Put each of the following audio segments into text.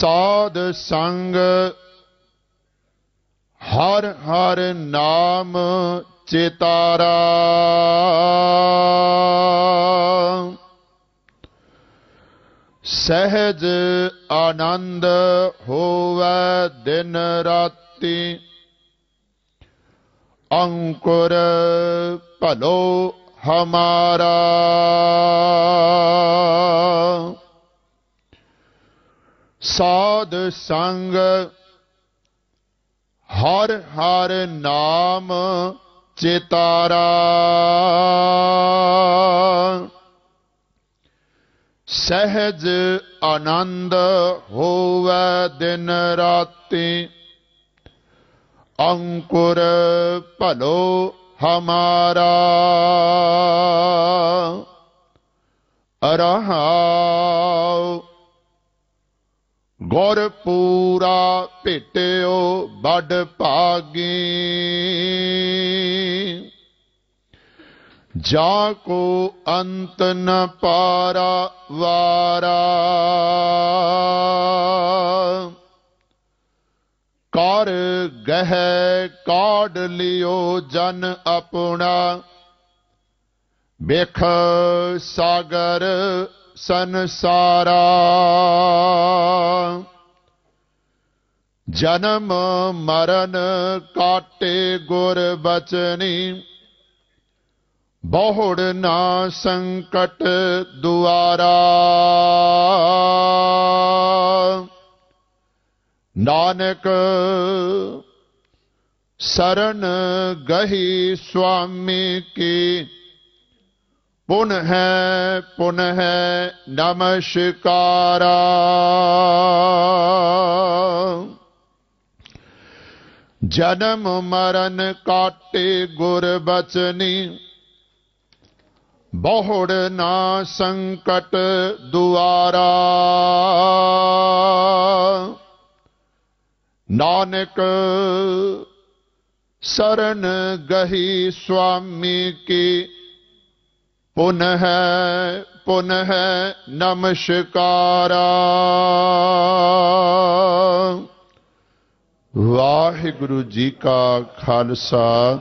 ਸਾਧ ਸੰਗ ਹਰ ਹਰ ਨਾਮ ਚੇਤਾਰਾ। ਸਹਿਜ ਆਨੰਦ ਹੋਵੇ ਦਿਨ ਰਾਤੀ ਅੰਕੁਰ ਭਲੋ ਹਮਾਰਾ। ਸਾਧ ਸੰਗ ਹਰ ਹਰ ਨਾਮ ਚਿਤਾਰਾ। ਸਹਿਜ ਆਨੰਦ ਹੋਵੇ ਦਿਨ ਰਾਤੀ, ਅੰਕੁਰ ਭਲੋ ਹਮਾਰਾ। ਅਰਹਾਉ ਗੁਰ ਪੂਰਾ ਭੇਟਿਓ ਵੱਡ ਭਾਗੀ। ਜਾ ਕੋ ਅੰਤ ਨ ਪਾਰਾ ਵਾਰਾ। ਕਰ ਗਹਿ ਕਾਢ ਲਿਓ ਜਨ ਆਪਣਾ। ਵੇਖ ਸਾਗਰ ਸੰਸਾਰਾ ਜਨਮ ਮਰਨ ਕਾਟੇ ਗੁਰ ਬਚਨੀ। ਬਹੁੜ ਨਾ ਸੰਕਟ ਦੁਆਰਾ। ਨਾਨਕ ਸਰਨ ਗਹੀ ਸੁਆਮੀ ਕੀ ਪੁਨ ਹੈ ਪੁਨ ਹੈ ਨਮਸਕਾਰਾ ਜਨਮ ਮਰਨ ਕਾਟੇ ਗੁਰ ਬਚਨੀ ਬਹੁੜ ਨਾ ਸੰਕਟ ਦੁਆਰਾ ਨਾਨਕ ਸਰਨ ਗਹੀ ਸੁਆਮੀ ਕੀ ਪੁਨ ਹੈ ਪੁਨ ਹੈ ਨਮਸਕਾਰਾ। ਵਾਹਿਗੁਰੂ ਜੀ ਕਾ ਖਾਲਸਾ,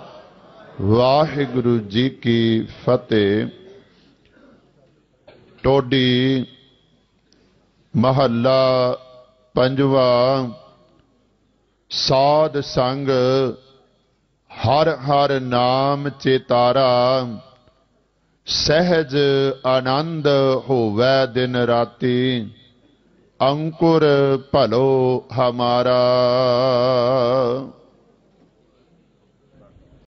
ਵਾਹਿਗੁਰੂ ਜੀ ਕੀ ਫਤਿਹ। ਟੋਡੀ ਮਹੱਲਾ ਪੰਜਵਾ, ਸਾਧ ਸੰਗ ਹਰ ਹਰ ਨਾਮ ਚੇਤਾਰਾ। ਸਹਿਜ ਆਨੰਦ ਹੋਵੇ ਦਿਨ ਰਾਤੀ ਅੰਕੁਰ ਭਲੋ ਹਮਾਰਾ।